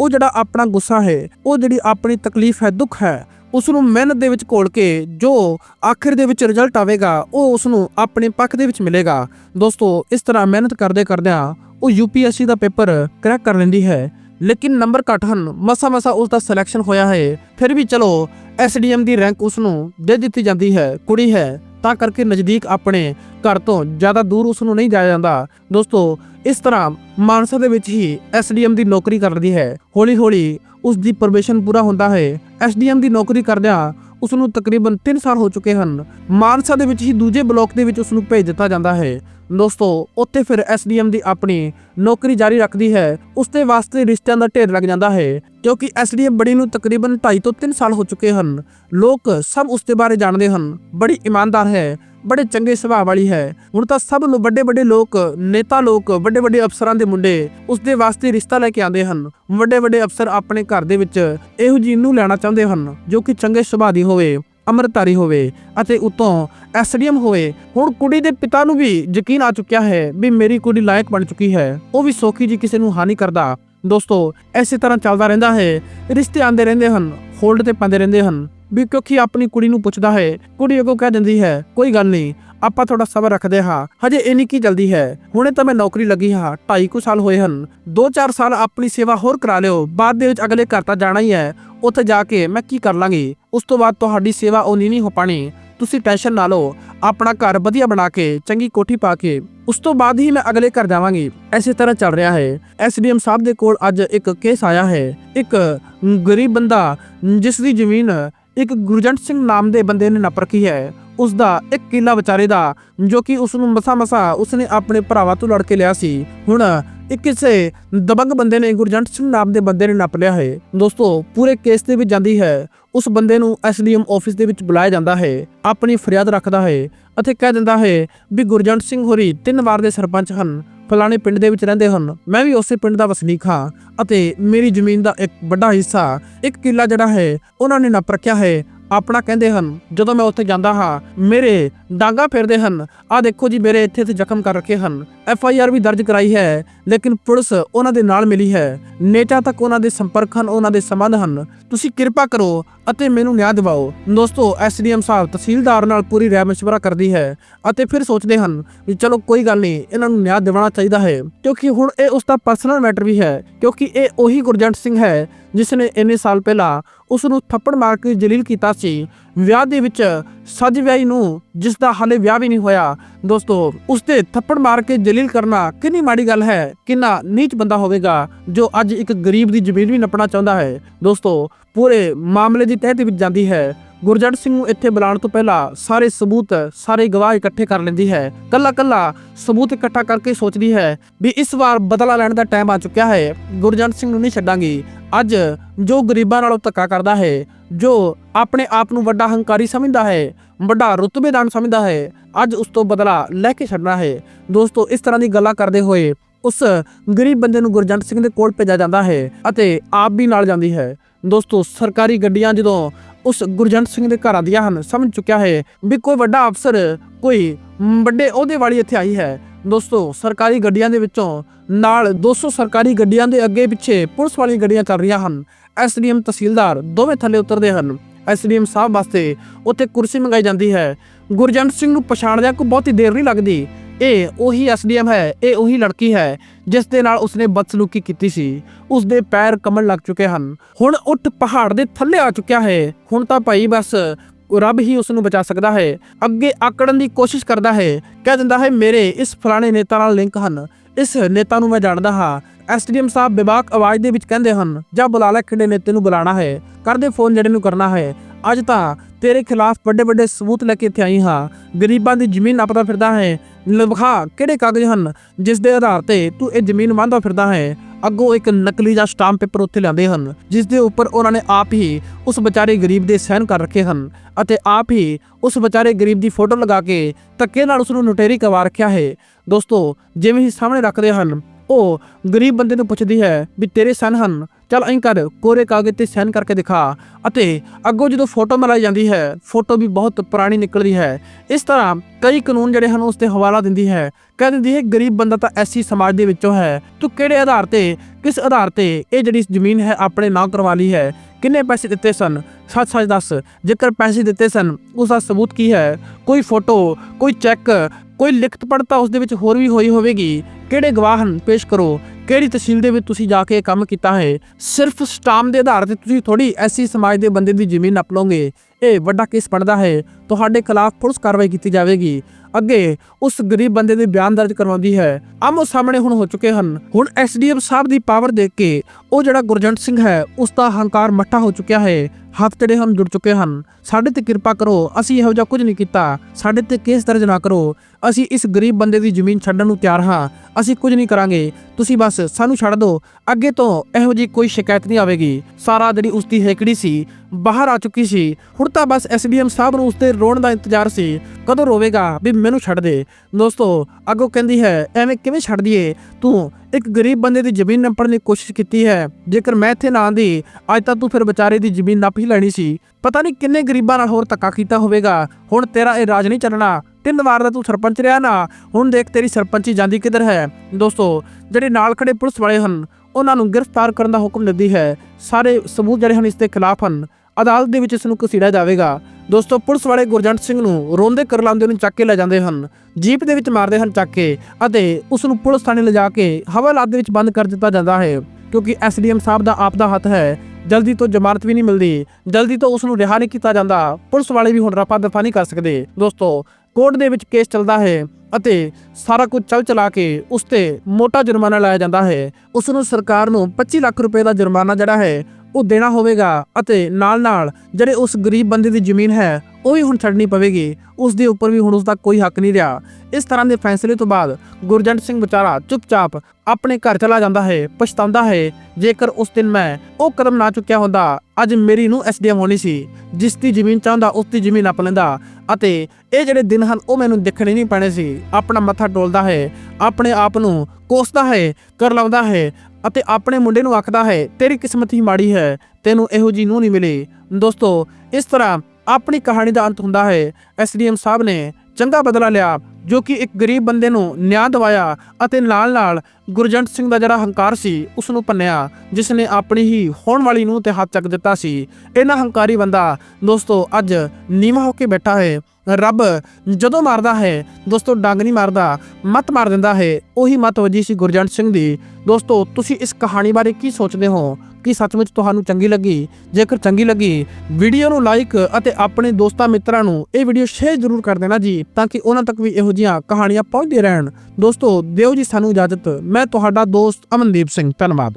ਉਹ ਜਿਹੜਾ ਆਪਣਾ ਗੁੱਸਾ ਹੈ, ਉਹ ਜਿਹੜੀ ਆਪਣੀ ਤਕਲੀਫ ਹੈ, ਦੁੱਖ ਹੈ ਉਸ ਨੂੰ ਮਿਹਨਤ ਦੇ ਵਿੱਚ ਘੋਲ ਕੇ ਜੋ ਆਖਿਰ ਦੇ ਵਿੱਚ ਰਿਜ਼ਲਟ ਆਵੇਗਾ, ਉਹ ਉਸ ਨੂੰ ਆਪਣੇ ਪੱਖ ਦੇ ਵਿੱਚ ਮਿਲੇਗਾ। ਦੋਸਤੋ, ਇਸ ਤਰ੍ਹਾਂ ਮਿਹਨਤ ਕਰਦੇ ਕਰਦਿਆਂ ਉਹ ਯੂਪੀਐਸਸੀ ਦਾ ਪੇਪਰ ਕਰੈਕ ਕਰ ਲੈਂਦੀ ਹੈ, ਲੇਕਿਨ ਨੰਬਰ ਘੱਟ ਹਨ। ਮਸਾ ਮਸਾ ਉਸ ਦਾ ਸਿਲੈਕਸ਼ਨ ਹੋਇਆ ਹੈ। ਫਿਰ ਵੀ ਚਲੋ ਐਸਡੀਐਮ ਦੀ ਰੈਂਕ ਉਸ ਨੂੰ ਦੇ ਦਿੱਤੀ ਜਾਂਦੀ ਹੈ। ਕੁੜੀ ਹੈ, ਤਾਂ ਕਰਕੇ ਨਜ਼ਦੀਕ ਆਪਣੇ ਘਰ ਤੋਂ ਜ਼ਿਆਦਾ ਦੂਰ ਉਸ ਨੂੰ ਨਹੀਂ ਜਾਇਆ ਜਾਂਦਾ। ਦੋਸਤੋ, ਇਸ ਤਰ੍ਹਾਂ ਮਾਨਸਾ ਦੇ ਵਿੱਚ ਹੀ ਐਸਡੀਐਮ ਦੀ ਨੌਕਰੀ ਕਰਦੀ ਹੈ। ਹੌਲੀ ਹੌਲੀ ਉਸ ਦੀ ਪ੍ਰੋਬੇਸ਼ਨ ਪੂਰਾ ਹੁੰਦਾ ਹੈ। ਐਸਡੀਐਮ ਦੀ ਨੌਕਰੀ ਕਰਦਿਆਂ ਉਸ ਨੂੰ ਤਕਰੀਬਨ 3 ਸਾਲ ਹੋ ਚੁੱਕੇ ਹਨ। ਮਾਨਸਾ ਦੇ ਵਿੱਚ ਹੀ ਦੂਜੇ ਬਲਾਕ ਦੇ ਵਿੱਚ ਉਸ ਨੂੰ ਭੇਜ ਦਿੱਤਾ ਜਾਂਦਾ ਹੈ। ਦੋਸਤੋ, ਉੱਥੇ ਫਿਰ ਐਸਡੀਐਮ ਦੀ ਆਪਣੀ ਨੌਕਰੀ ਜਾਰੀ ਰੱਖਦੀ ਹੈ। ਉਸ ਦੇ ਵਾਸਤੇ ਰਿਸ਼ਤਿਆਂ ਦਾ ਢੇਰ ਲੱਗ ਜਾਂਦਾ ਹੈ, ਕਿਉਂਕਿ ਐਸਡੀਐਮ ਬੜੀ ਨੂੰ ਤਕਰੀਬਨ 2.5 ਤੋਂ 3 ਸਾਲ ਹੋ ਚੁੱਕੇ ਹਨ। ਲੋਕ ਸਭ ਉਸ ਦੇ ਬਾਰੇ ਜਾਣਦੇ ਹਨ। ਬੜੀ ਇਮਾਨਦਾਰ ਹੈ। ਬੜੇ ਚੰਗੇ ਸੁਭਾਅ ਵਾਲੀ ਹੈ। ਹੁਣ ਤਾਂ ਸਭ ਨੂੰ ਵੱਡੇ ਵੱਡੇ ਲੋਕ, ਨੇਤਾ ਲੋਕ, ਵੱਡੇ ਵੱਡੇ ਅਫਸਰਾਂ ਦੇ ਮੁੰਡੇ ਉਸ ਦੇ ਵਾਸਤੇ ਰਿਸ਼ਤਾ ਲੈ ਕੇ ਆਉਂਦੇ ਹਨ। ਵੱਡੇ ਵੱਡੇ ਅਫਸਰ ਆਪਣੇ ਘਰ ਦੇ ਵਿੱਚ ਇਹੋ ਜਿਹੀ ਨੂੰ ਲੈਣਾ ਚਾਹੁੰਦੇ ਹਨ, ਜੋ ਕਿ ਚੰਗੇ ਸੁਭਾਅ ਦੀ ਹੋਵੇ, ਅਮਰਤਾਰੀ ਹੋਵੇ ਅਤੇ ਉਤੋਂ ਐਸਡੀਐਮ ਹੋਵੇ। ਹੁਣ ਕੁੜੀ ਦੇ ਪਿਤਾ ਨੂੰ ਵੀ ਯਕੀਨ ਆ ਚੁੱਕਿਆ ਹੈ ਵੀ ਮੇਰੀ ਕੁੜੀ ਲਾਇਕ ਬਣ ਚੁੱਕੀ ਹੈ। ਉਹ ਵੀ ਸੋਖੀ ਜੀ ਕਿਸੇ ਨੂੰ ਹਾਨੀ ਕਰਦਾ। ਦੋਸਤੋ ਐਸੇ ਤਰ੍ਹਾਂ ਚੱਲਦਾ ਰਹਿੰਦਾ ਹੈ। ਰਿਸ਼ਤੇ ਆਉਂਦੇ ਰਹਿੰਦੇ ਹਨ, ਹੋਲਡ ਤੇ ਪਾਉਂਦੇ ਰਹਿੰਦੇ ਹਨ। ਵੀ ਕਿਉਂਕਿ ਆਪਣੀ ਕੁੜੀ ਨੂੰ ਪੁੱਛਦਾ ਹੈ, ਕੁੜੀ ਅੱਗੋਂ ਕਹਿ ਦਿੰਦੀ ਹੈ, ਕੋਈ ਗੱਲ ਨਹੀਂ, ਆਪਾਂ ਥੋੜਾ ਸਬਰ ਰੱਖਦੇ ਹਾਂ, ਹਜੇ ਇੰਨੀ ਕੀ ਜਲਦੀ ਹੈ, ਹੁਣੇ ਤਾਂ ਮੈਂ ਨੌਕਰੀ ਲੱਗੀ ਹਾਂ 2.5 ਕੁ ਸਾਲ ਹੋਏ ਹਨ 2-4 ਸਾਲ ਆਪਣੀ ਸੇਵਾ ਹੋਰ ਕਰਾ ਲਿਓ, ਬਾਅਦ ਦੇ ਵਿੱਚ ਅਗਲੇ ਘਰ ਤਾਂ ਜਾਣਾ ਹੀ ਹੈ, ਉੱਥੇ ਜਾ ਕੇ ਮੈਂ ਕੀ ਕਰ ਲਾਂਗੀ, ਉਸ ਤੋਂ ਬਾਅਦ ਤੁਹਾਡੀ ਸੇਵਾ ਉਨੀ ਨਹੀਂ ਹੋ ਪਾਣੀ, ਤੁਸੀਂ ਟੈਨਸ਼ਨ ਨਾ ਲਓ, ਆਪਣਾ ਘਰ ਵਧੀਆ ਬਣਾ ਕੇ, ਚੰਗੀ ਕੋਠੀ ਪਾ ਕੇ, ਉਸ ਤੋਂ ਬਾਅਦ ਹੀ ਮੈਂ ਅਗਲੇ ਘਰ ਜਾਵਾਂਗੀ। ਐਸੇ ਤਰ੍ਹਾਂ ਚੱਲ ਰਿਹਾ ਹੈ, ਐਸਡੀਐਮ ਸਾਹਿਬ ਦੇ ਕੋਲ ਅੱਜ ਇੱਕ ਕੇਸ ਆਇਆ ਹੈ, ਇੱਕ ਗਰੀਬ ਬੰਦਾ, ਜਿਸ ਦੀ ਜ਼ਮੀਨ ਇੱਕ ਗੁਰਜੰਟ ਸਿੰਘ ਨਾਮ ਦੇ ਬੰਦੇ ਨੇ ਨੱਪ ਰੱਖੀ ਹੈ। ਉਸ ਦਾ ਇੱਕ ਕਿੱਲਾ ਵਿਚਾਰੇ ਦਾ, ਜੋ ਕਿ ਉਸ ਨੂੰ ਮਸਾ ਮਸਾ ਉਸਨੇ ਆਪਣੇ ਭਰਾਵਾਂ ਤੋਂ ਲੜ ਕੇ ਲਿਆ ਸੀ। ਹੁਣ ਇੱਕ ਕਿਸੇ ਦਬੰਗ ਬੰਦੇ ਨੇ ਗੁਰਜੰਟ ਸਿੰਘ ਨਾਮ ਦੇ ਬੰਦੇ ਨੇ ਨੱਪ ਲਿਆ ਹੈ। ਦੋਸਤੋ, ਪੂਰੇ ਕੇਸ ਦੇ ਵਿੱਚ ਜਾਂਦੀ ਹੈ। ਉਸ ਬੰਦੇ ਨੂੰ ਐਸਡੀਐਮ ਆਫਿਸ ਦੇ ਵਿੱਚ ਬੁਲਾਇਆ ਜਾਂਦਾ ਹੈ। ਆਪਣੀ ਫਰਿਆਦ ਰੱਖਦਾ ਹੈ ਅਤੇ ਕਹਿ ਦਿੰਦਾ ਹੈ ਵੀ ਗੁਰਜੰਟ ਸਿੰਘ ਹੋਰੀ ਤਿੰਨ ਵਾਰ ਦੇ ਸਰਪੰਚ ਹਨ। ਫਲਾਣੇ ਪਿੰਡ ਦੇ ਵਿੱਚ ਰਹਿੰਦੇ ਹਨ। ਮੈਂ ਵੀ ਉਸੇ ਪਿੰਡ ਦਾ ਵਸਨੀਕ ਹਾਂ ਅਤੇ ਮੇਰੀ ਜ਼ਮੀਨ ਦਾ ਇੱਕ ਵੱਡਾ ਹਿੱਸਾ, ਇੱਕ ਕਿੱਲਾ ਜਿਹੜਾ ਹੈ, ਉਹਨਾਂ ਨੇ ਨੱਪ ਰੱਖਿਆ ਹੈ। ਆਪਣਾ ਕਹਿੰਦੇ ਹਨ, ਜਦੋਂ ਮੈਂ ਉੱਥੇ ਜਾਂਦਾ ਹਾਂ, ਮੇਰੇ ਡਾਂਗਾ ਫੇਰਦੇ ਹਨ। ਆ ਦੇਖੋ ਜੀ, ਮੇਰੇ ਇੱਥੇ ਤੇ ਜ਼ਖਮ ਕਰ ਰੱਖੇ ਹਨ। ਐਫ ਆਈ ਆਰ ਵੀ ਦਰਜ ਕਰਾਈ ਹੈ, ਲੇਕਿਨ ਪੁਲਿਸ ਉਹਨਾਂ ਦੇ ਨਾਲ ਮਿਲੀ ਹੈ। ਨੇਤਾ ਤੱਕ ਉਹਨਾਂ ਦੇ ਸੰਪਰਕ ਹਨ, ਉਹਨਾਂ ਦੇ ਸੰਬੰਧ ਹਨ। ਤੁਸੀਂ ਕਿਰਪਾ ਕਰੋ ਅਤੇ ਮੈਨੂੰ ਨਿਆਂ ਦਿਵਾਓ। ਦੋਸਤੋ ਐਸਡੀਐਮ ਸਾਹਿਬ ਤਹਿਸੀਲਦਾਰ ਨਾਲ ਪੂਰੀ ਰਾਏ ਮਸ਼ਵਰਾ ਕਰਦੀ ਹੈ ਅਤੇ ਫਿਰ ਸੋਚਦੇ ਹਨ ਵੀ ਚਲੋ ਕੋਈ ਗੱਲ ਨਹੀਂ, ਇਹਨਾਂ ਨੂੰ ਨਿਆਂ ਦਿਵਾਉਣਾ ਚਾਹੀਦਾ ਹੈ। ਕਿਉਂਕਿ ਹੁਣ ਇਹ ਉਸ ਦਾ ਪਰਸਨਲ ਮੈਟਰ ਵੀ ਹੈ, ਕਿਉਂਕਿ ਇਹ ਉਹੀ ਗੁਰਜੰਟ ਸਿੰਘ ਹੈ ਜਿਸ ਨੇ ਇੰਨੇ ਸਾਲ ਪਹਿਲਾਂ ਉਸ ਨੂੰ ਥੱਪੜ ਮਾਰ ਕੇ ਜਲੀਲ ਕੀਤਾ ਸੀ। ਵਿਆਹ ਦੇ ਵਿੱਚ ਸੱਜ ਵਿਆਹੀ ਨੂੰ, ਜਿਸ ਦਾ ਹਾਲੇ ਵਿਆਹ ਵੀ ਨਹੀਂ ਹੋਇਆ, ਦੋਸਤੋ ਉਸ ਤੇ ਥੱਪੜ ਮਾਰ ਕੇ ਜਲੀਲ ਕਰਨਾ ਕਿੰਨੀ ਮਾੜੀ ਗੱਲ ਹੈ, ਕਿੰਨਾ ਨੀਚ ਬੰਦਾ ਹੋਵੇਗਾ, ਜੋ ਅੱਜ ਇੱਕ ਗਰੀਬ ਦੀ ਜ਼ਮੀਨ ਵੀ ਨੱਪਣਾ ਚਾਹੁੰਦਾ ਹੈ। ਦੋਸਤੋ, ਪੂਰੇ ਮਾਮਲੇ ਦੀ ਤਹਿ ਦੇ ਵਿੱਚ ਜਾਂਦੀ ਹੈ। ਗੁਰਜੰਟ ਸਿੰਘ ਨੂੰ ਇੱਥੇ ਬੁਲਾਉਣ ਤੋਂ ਪਹਿਲਾਂ ਸਾਰੇ ਸਬੂਤ, ਸਾਰੇ ਗਵਾਹ ਇਕੱਠੇ ਕਰ ਲੈਂਦੀ ਹੈ। ਕੱਲਾ ਕੱਲਾ ਸਬੂਤ ਇਕੱਠਾ ਕਰਕੇ ਸੋਚਦੀ ਹੈ ਵੀ ਇਸ ਵਾਰ ਬਦਲਾ ਲੈਣ ਦਾ ਟਾਈਮ ਆ ਚੁੱਕਿਆ ਹੈ। ਗੁਰਜੰਟ ਸਿੰਘ ਨੂੰ ਨਹੀਂ ਛੱਡਾਂਗੀ। ਅੱਜ ਜੋ ਗਰੀਬਾਂ ਨਾਲੋਂ ਧੱਕਾ ਕਰਦਾ ਹੈ ਜੋ ਆਪਣੇ ਆਪ ਨੂੰ ਵੱਡਾ ਹੰਕਾਰੀ ਸਮਝਦਾ ਹੈ, ਵੱਡਾ ਰੁਤਬੇਦਾਰ ਸਮਝਦਾ ਹੈ, ਅੱਜ ਉਸ ਤੋਂ ਬਦਲਾ ਲੈ ਕੇ ਛੱਡਣਾ ਹੈ। ਦੋਸਤੋ, ਇਸ ਤਰ੍ਹਾਂ ਦੀ ਗੱਲਾਂ ਕਰਦੇ ਹੋਏ ਉਸ ਗਰੀਬ ਬੰਦੇ ਨੂੰ ਗੁਰਜੰਟ ਸਿੰਘ ਦੇ ਕੋਲ ਭੇਜਿਆ ਜਾਂਦਾ ਹੈ ਅਤੇ ਆਪ ਵੀ ਨਾਲ ਜਾਂਦੀ ਹੈ। ਦੋਸਤੋ, ਸਰਕਾਰੀ ਗੱਡੀਆਂ ਜਦੋਂ ਉਸ ਗੁਰਜੰਟ ਸਿੰਘ ਦੇ ਘਰ ਆਉਂਦੀਆਂ ਹਨ, ਸਮਝ ਚੁੱਕਿਆ ਹੈ ਵੀ ਕੋਈ ਵੱਡਾ ਅਫਸਰ, ਕੋਈ ਵੱਡੇ ਅਹੁਦੇ ਵਾਲੀ ਇੱਥੇ ਆਈ ਹੈ। ਦੋਸਤੋ, ਸਰਕਾਰੀ ਗੱਡੀਆਂ ਦੇ ਵਿੱਚੋਂ ਨਾਲ 200 ਸਰਕਾਰੀ ਗੱਡੀਆਂ ਦੇ ਅੱਗੇ ਪਿੱਛੇ ਪੁਲਿਸ ਵਾਲੀਆਂ ਗੱਡੀਆਂ ਚੱਲ ਰਹੀਆਂ ਹਨ। ਐਸਡੀਐਮ ਤਹਿਸੀਲਦਾਰ ਦੋਵੇਂ ਥੱਲੇ ਉਤਰਦੇ ਹਨ। ਐਸਡੀਐਮ ਸਾਹਿਬ ਵਾਸਤੇ ਉੱਥੇ ਕੁਰਸੀ ਮੰਗਾਈ ਜਾਂਦੀ ਹੈ। ਗੁਰਜੰਟ ਸਿੰਘ ਨੂੰ ਪਛਾਣਦਿਆਂ ਕੋਈ ਬਹੁਤੀ ਦੇਰ ਨਹੀਂ ਲੱਗਦੀ। ਇਹ ਉਹੀ ਐਸਡੀਐਮ ਹੈ, ਇਹ ਉਹੀ ਲੜਕੀ ਹੈ, ਜਿਸ ਦੇ ਨਾਲ ਉਸਨੇ ਬਦਸਲੂਕੀ ਕੀਤੀ ਸੀ। ਉਸ ਦੇ ਪੈਰ ਕਮਣ ਲੱਗ ਚੁੱਕੇ ਹਨ। ਹੁਣ ਉੱਠ ਪਹਾੜ ਦੇ ਥੱਲੇ ਆ ਚੁੱਕਿਆ ਹੈ। ਹੁਣ ਤਾਂ ਭਾਈ ਬਸ ਰੱਬ ਹੀ ਉਸ ਨੂੰ ਬਚਾ ਸਕਦਾ ਹੈ, ਅੱਗੇ ਆਕੜਨ ਦੀ ਕੋਸ਼ਿਸ਼ ਕਰਦਾ ਹੈ, ਕਹਿ ਦਿੰਦਾ ਹੈ, ਮੇਰੇ ਇਸ ਫਲਾਣੇ ਨੇਤਾ ਨਾਲ ਲਿੰਕ ਹਨ, ਇਸ ਨੇਤਾ ਨੂੰ ਮੈਂ ਜਾਣਦਾ ਹਾਂ। ਐਸਡੀਐਮ ਸਾਹਿਬ ਵਿਵਾਕ ਆਵਾਜ਼ ਦੇ ਵਿੱਚ ਕਹਿੰਦੇ ਹਨ, ਜਾਂ ਬੁਲਾ ਲੈ ਕਿਹੜੇ ਨੇਤੇ ਨੂੰ ਬੁਲਾਣਾ ਹੈ ਕਰਦੇ ਫੋਨ ਜਿਹੜੇ ਨੂੰ ਕਰਨਾ ਹੈ। ਅੱਜ ਤਾਂ ਤੇਰੇ ਖਿਲਾਫ ਵੱਡੇ ਵੱਡੇ ਸਬੂਤ ਲੈ ਕੇ ਇੱਥੇ ਆਈ ਹਾਂ। ਗਰੀਬਾਂ ਦੀ ਜ਼ਮੀਨ ਨਾਪਦਾ ਫਿਰਦਾ ਹੈ। ਲਵਖਾ ਕਿਹੜੇ ਕਾਗਜ਼ ਹਨ ਜਿਸ ਦੇ ਆਧਾਰ ਤੇ ਤੂੰ ਇਹ ਜ਼ਮੀਨ ਵਾਂਦਾ ਫਿਰਦਾ ਹੈ? ਅੱਗੋਂ ਇੱਕ ਨਕਲੀ ਜਾਂ ਸਟਾਂਪ ਪੇਪਰ ਉੱਥੇ ਲਿਆਂਦੇ ਹਨ ਜਿਸ ਦੇ ਉੱਪਰ ਉਹਨਾਂ ਨੇ ਆਪ ਹੀ ਉਸ ਵਿਚਾਰੇ ਗਰੀਬ ਦੇ ਸਾਈਨ ਕਰ ਰੱਖੇ ਹਨ ਅਤੇ ਆਪ ਹੀ ਉਸ ਵਿਚਾਰੇ ਗਰੀਬ ਦੀ ਫੋਟੋ ਲਗਾ ਕੇ ਧੱਕੇ ਨਾਲ ਉਸ ਨੂੰ ਨੁਟੇਰੀ ਕਰਵਾ ਰੱਖਿਆ ਹੈ। ਦੋਸਤੋ, ਜਿਵੇਂ ਹੀ ਸਾਹਮਣੇ ਰੱਖਦੇ ਹਨ ਉਹ ਗਰੀਬ ਬੰਦੇ ਨੂੰ ਪੁੱਛਦੀ ਹੈ ਵੀ ਤੇਰੇ ਸਨ ਹਨ, ਚੱਲ ਐਂ ਕਰ, ਕੋਰੇ ਕਾਗਜ਼ ਤੇ ਸਾਈਨ ਕਰਕੇ ਦਿਖਾ। ਅਤੇ ਅੱਗੋਂ ਜਦੋਂ ਫੋਟੋ ਮਰਾਈ ਜਾਂਦੀ ਹੈ, ਫੋਟੋ ਵੀ ਬਹੁਤ ਪੁਰਾਣੀ ਨਿਕਲਦੀ ਹੈ। ਇਸ ਤਰ੍ਹਾਂ ਕਈ ਕਾਨੂੰਨ ਜਿਹੜੇ ਹਨ, ਉਸ ਤੇ ਹਵਾਲਾ ਦਿੰਦੀ ਹੈ। ਕਹਿ ਦਿੰਦੀ ਹੈ, ਗਰੀਬ ਬੰਦਾ ਤਾਂ ਐਸੀ ਸਮਾਜ ਦੇ ਵਿੱਚੋਂ ਹੈ। ਤੂੰ ਕਿਹੜੇ ਆਧਾਰ ਤੇ, ਕਿਸ ਆਧਾਰ ਤੇ ਇਹ ਜਿਹੜੀ ਜ਼ਮੀਨ ਹੈ, ਆਪਣੇ ਨਾਂ ਕਰਵਾ ਲਈ ਹੈ? ਕਿੰਨੇ ਪੈਸੇ ਦਿੱਤੇ ਸਨ? ਸੱਚ ਸੱਚ ਦੱਸ, ਜੇਕਰ ਪੈਸੇ ਦਿੱਤੇ ਸਨ, ਉਸ ਦਾ ਸਬੂਤ ਕੀ ਹੈ? ਕੋਈ ਫੋਟੋ, ਕੋਈ ਚੈੱਕ, ਕੋਈ ਲਿਖਤ ਪੜਤਾ ਉਸ ਦੇ ਵਿੱਚ ਹੋਰ ਵੀ ਹੋਈ ਹੋਵੇਗੀ। ਕਿਹੜੇ ਗਵਾਹ ਹਨ? ਪੇਸ਼ ਕਰੋ। ਕਿਹੜੀ ਤਹਿਸੀਲ ਦੇ ਵਿੱਚ ਤੁਸੀਂ ਜਾ ਕੇ ਕੰਮ ਕੀਤਾ ਹੈ? ਸਿਰਫ ਸਟਾਮ ਦੇ ਆਧਾਰ ਤੇ ਤੁਸੀਂ ਥੋੜੀ ਐਸੀ ਸਮਾਜ ਦੇ ਬੰਦੇ ਦੀ ਜ਼ਮੀਨ ਨਪ ਲਓਗੇ। ਇਹ ਵੱਡਾ ਕੇਸ ਬਣਦਾ ਹੈ। ਤੁਹਾਡੇ ਖਿਲਾਫ ਪੁਲਿਸ ਕਾਰਵਾਈ ਕੀਤੀ ਜਾਵੇਗੀ। ਅੱਗੇ ਉਸ ਗਰੀਬ ਬੰਦੇ ਦੇ ਬਿਆਨ ਦਰਜ ਕਰਵਾਉਂਦੀ ਹੈ। ਆਮੋ ਸਾਹਮਣੇ ਹੁਣ ਹੋ ਚੁੱਕੇ ਹਨ। ਹੁਣ ਐਸਡੀਐਮ ਸਾਹਿਬ ਦੀ ਪਾਵਰ ਦੇਖ ਕੇ ਉਹ ਜਿਹੜਾ ਗੁਰਜੰਟ ਸਿੰਘ ਹੈ ਉਸ ਦਾ ਹੰਕਾਰ ਮੱਠਾ ਹੋ ਚੁੱਕਿਆ ਹੈ। ਹੱਥ ਜਿਹੜੇ ਹਨ ਜੁੜ ਚੁੱਕੇ ਹਨ, ਸਾਡੇ ਤੇ ਕਿਰਪਾ ਕਰੋ, ਅਸੀਂ ਇਹੋ ਜਿਹਾ ਕੁਝ ਨਹੀਂ ਕੀਤਾ। ਸਾਡੇ ਤੇ ਕੇਸ ਦਰਜ ਨਾ ਕਰੋ। ਅਸੀਂ ਇਸ ਗਰੀਬ ਬੰਦੇ ਦੀ ਜ਼ਮੀਨ ਛੱਡਣ ਨੂੰ ਤਿਆਰ ਹਾਂ। ਅਸੀਂ ਕੁਝ ਨਹੀਂ ਕਰਾਂਗੇ। ਤੁਸੀਂ ਬਸ ਸਾਨੂੰ ਛੱਡ ਦਿਓ। ਅੱਗੇ ਤੋਂ ਇਹੋ ਜੀ ਕੋਈ ਸ਼ਿਕਾਇਤ ਨਹੀਂ ਆਵੇਗੀ। ਸਾਰਾ ਜਿਹੜੀ ਉਸ ਦੀ ਹੇਕੜੀ ਸੀ, ਬਾਹਰ ਆ ਚੁੱਕੀ ਸੀ। ਹੁਣ ਤਾਂ ਬਸ ਐਸਡੀਐਮ ਸਾਹਿਬ ਨੂੰ ਉਸ ਤੇ ਰੋਣ ਦਾ ਇੰਤਜ਼ਾਰ ਸੀ। ਕਦੋਂ ਰੋਵੇਗਾ? ਵੀ ਮੈਨੂੰ ਛੱਡ ਦੇ। ਦੋਸਤੋ, ਅੱਗੋਂ ਕਹਿੰਦੀ ਹੈ, ਐਵੇਂ ਕਿਵੇਂ ਛੱਡ ਦਈਏ? ਤੂੰ ਇੱਕ ਗਰੀਬ ਬੰਦੇ ਦੀ ਜ਼ਮੀਨ ਨੱਪਣ ਦੀ ਕੋਸ਼ਿਸ਼ ਕੀਤੀ ਹੈ। ਜੇਕਰ ਮੈਂ ਇੱਥੇ ਨਾ ਆਂਦੀ, ਅੱਜ ਤਾਂ ਤੂੰ ਫਿਰ ਵਿਚਾਰੇ ਦੀ ਜ਼ਮੀਨ ਨੱਪ ਹੀ ਲੈਣੀ ਸੀ। ਪਤਾ ਨਹੀਂ ਕਿੰਨੇ ਗਰੀਬਾਂ ਨਾਲ ਹੋਰ ਧੱਕਾ ਕੀਤਾ ਹੋਵੇਗਾ। ਹੁਣ ਤੇਰਾ ਇਹ ਰਾਜ ਨਹੀਂ ਚੱਲਣਾ। ਤਿੰਨ ਵਾਰ ਦਾ ਤੂੰ ਸਰਪੰਚ ਰਿਹਾ ਨਾ, ਹੁਣ ਦੇਖ ਤੇਰੀ ਸਰਪੰਚੀ ਜਾਂਦੀ ਕਿੱਧਰ ਹੈ। ਦੋਸਤੋ, ਜਿਹੜੇ ਨਾਲ ਖੜੇ ਪੁਲਿਸ ਵਾਲੇ ਹਨ, ਉਹਨਾਂ ਨੂੰ ਗ੍ਰਿਫਤਾਰ ਕਰਨ ਦਾ ਹੁਕਮ ਦਿੰਦੀ ਹੈ। ਸਾਰੇ ਸਬੂਤ ਜਿਹੜੇ ਹਨ ਇਸ ਦੇ ਖਿਲਾਫ ਹਨ। ਅਦਾਲਤ ਦੇ ਵਿੱਚ ਇਸ ਨੂੰ ਘਸੀੜਿਆ ਜਾਵੇਗਾ। ਦੋਸਤੋ, ਪੁਲਿਸ ਵਾਲੇ ਗੁਰਜੰਟ ਸਿੰਘ ਨੂੰ ਰੋਂਦੇ ਕਰਲਾਉਂਦੇ ਨੂੰ ਚੱਕ ਕੇ ਲੈ ਜਾਂਦੇ ਹਨ। ਜੀਪ ਦੇ ਵਿੱਚ ਮਾਰਦੇ ਹਨ ਚੱਕ ਕੇ ਅਤੇ ਉਸ ਨੂੰ ਪੁਲਿਸ ਥਾਣੇ ਲਿਜਾ ਕੇ ਹਵਾਲਾਤ ਦੇ ਵਿੱਚ ਬੰਦ ਕਰ ਦਿੱਤਾ ਜਾਂਦਾ ਹੈ ਕਿਉਂਕਿ ਐਸਡੀਐਮ ਸਾਹਿਬ ਦਾ ਆਪ ਦਾ ਹੱਥ ਹੈ। ਜਲਦੀ ਤੋਂ ਜ਼ਮਾਨਤ ਵੀ ਨਹੀਂ ਮਿਲਦੀ। ਜਲਦੀ ਤੋਂ ਉਸ ਨੂੰ ਰਿਹਾ ਨਹੀਂ ਕੀਤਾ ਜਾਂਦਾ। ਪੁਲਿਸ ਵਾਲੇ ਵੀ ਹੁਣ ਰਫਾ ਦਫਾ ਨਹੀਂ ਕਰ ਸਕਦੇ। ਦੋਸਤੋ, ਕੋਰਟ ਦੇ ਵਿੱਚ ਕੇਸ ਚੱਲਦਾ ਹੈ ਅਤੇ ਸਾਰਾ ਕੁਝ ਚੱਲ ਚਲਾ ਕੇ ਉਸ ਤੇ ਮੋਟਾ ਜੁਰਮਾਨਾ ਲਾਇਆ ਜਾਂਦਾ ਹੈ। ਉਸ ਨੂੰ ਸਰਕਾਰ ਨੂੰ 25 ਲੱਖ ਰੁਪਏ ਦਾ ਜੁਰਮਾਨਾ ਜਿਹੜਾ ਹੈ ਉਹ ਦੇਣਾ ਹੋਵੇਗਾ ਅਤੇ ਨਾਲ-ਨਾਲ ਜਿਹੜੇ ਉਸ ਗਰੀਬ ਬੰਦੇ ਦੀ ਜ਼ਮੀਨ ਹੈ ਉਹ ਵੀ ਹੁਣ ਛੱਡਣੀ ਪਵੇਗੀ। ਉਸ ਦੇ ਉੱਪਰ ਵੀ ਹੁਣ ਉਸ ਦਾ ਕੋਈ ਹੱਕ ਨਹੀਂ ਰਿਹਾ। ਇਸ ਤਰ੍ਹਾਂ ਦੇ ਫੈਸਲੇ ਤੋਂ ਬਾਅਦ ਗੁਰਜੰਟ ਸਿੰਘ ਵਿਚਾਰਾ ਚੁੱਪਚਾਪ ਆਪਣੇ ਘਰ ਚਲਾ ਜਾਂਦਾ ਹੈ, ਪਛਤਾਉਂਦਾ ਹੈ। ਜੇਕਰ ਉਸ ਦਿਨ ਮੈਂ ਉਹ ਕਦਮ ਨਾ ਚੁੱਕਿਆ ਹੁੰਦਾ, ਅੱਜ ਮੇਰੀ ਨੂੰ ਐਸਡੀਐਮ ਹੋਣੀ ਸੀ। ਜਿਸ ਦੀ ਜ਼ਮੀਨ ਚਾਹੁੰਦਾ, ਉਸ ਦੀ ਜ਼ਮੀਨ ਆਪ ਲੈਂਦਾ ਅਤੇ ਇਹ ਜਿਹੜੇ ਦਿਨ ਹਨ, ਉਹ ਮੈਨੂੰ ਦੇਖਣੇ ਨਹੀਂ ਪੈਣੇ ਸੀ। ਆਪਣਾ ਮੱਥਾ ਡੋਲਦਾ ਹੈ, ਆਪਣੇ ਆਪ ਨੂੰ ਕੋਸਦਾ ਹੈ, ਕਰ ਲਾਉਂਦਾ ਹੈ ਅਤੇ ਆਪਣੇ ਮੁੰਡੇ ਨੂੰ ਆਖਦਾ ਹੈ, ਤੇਰੀ ਕਿਸਮਤ ਹੀ ਮਾੜੀ ਹੈ, ਤੈਨੂੰ ਇਹੋ ਜੀ ਨੂੰ ਨਹੀਂ ਮਿਲੀ। ਦੋਸਤੋ, ਇਸ ਤਰ੍ਹਾਂ ਆਪਣੀ ਕਹਾਣੀ ਦਾ ਅੰਤ ਹੁੰਦਾ ਹੈ। ਐਸਡੀਐਮ ਸਾਹਿਬ ਨੇ ਚੰਗਾ ਬਦਲਾ ਲਿਆ, ਜੋ ਕਿ ਇੱਕ ਗਰੀਬ ਬੰਦੇ ਨੂੰ ਨਿਆਂ ਦਿਵਾਇਆ ਅਤੇ ਨਾਲ-ਨਾਲ ਗੁਰਜੰਟ ਸਿੰਘ ਦਾ ਜਿਹੜਾ ਹੰਕਾਰ ਸੀ ਉਸ ਨੂੰ ਪੰਨਿਆ, ਜਿਸ ਨੇ ਆਪਣੀ ਹੀ ਹੋਣ ਵਾਲੀ ਨੂੰ ਤੇ ਹੱਥ ਚੱਕ ਦਿੱਤਾ ਸੀ। ਇਹਨਾਂ ਹੰਕਾਰੀ ਬੰਦਾ ਦੋਸਤੋ ਅੱਜ ਨੀਵਾਂ ਹੋ ਕੇ ਬੈਠਾ ਹੈ। ਰੱਬ ਜਦੋਂ ਮਾਰਦਾ ਹੈ, ਦੋਸਤੋ ਡੰਗ ਨਹੀਂ ਮਾਰਦਾ, ਮਤ ਮਾਰ ਦਿੰਦਾ ਹੈ। ਉਹੀ ਮਤ ਵਜੀ ਸੀ ਗੁਰਜੰਟ ਸਿੰਘ ਦੀ। ਦੋਸਤੋ, ਤੁਸੀਂ ਇਸ ਕਹਾਣੀ ਬਾਰੇ ਕੀ ਸੋਚਦੇ ਹੋ? ਕੀ ਸੱਚਮੁੱਚ ਤੁਹਾਨੂੰ ਚੰਗੀ ਲੱਗੀ? ਜੇਕਰ ਚੰਗੀ ਲੱਗੀ, ਵੀਡੀਓ ਨੂੰ ਲਾਈਕ ਅਤੇ ਆਪਣੇ ਦੋਸਤਾਂ ਮਿੱਤਰਾਂ ਨੂੰ ਇਹ ਵੀਡੀਓ ਸ਼ੇਅਰ ਜ਼ਰੂਰ ਕਰ ਦੇਣਾ ਜੀ, ਤਾਂ ਕਿ ਉਹਨਾਂ ਤੱਕ ਵੀ ਇਹੋ ਜਿਹੀਆਂ ਕਹਾਣੀਆਂ ਪਹੁੰਚਦੀਆਂ ਰਹਿਣ। ਦੋਸਤੋ, ਦਿਓ ਜੀ ਸਾਨੂੰ ਇਜਾਜ਼ਤ। ਮੈਂ ਤੁਹਾਡਾ ਦੋਸਤ ਅਮਨਦੀਪ ਸਿੰਘ, ਧੰਨਵਾਦ।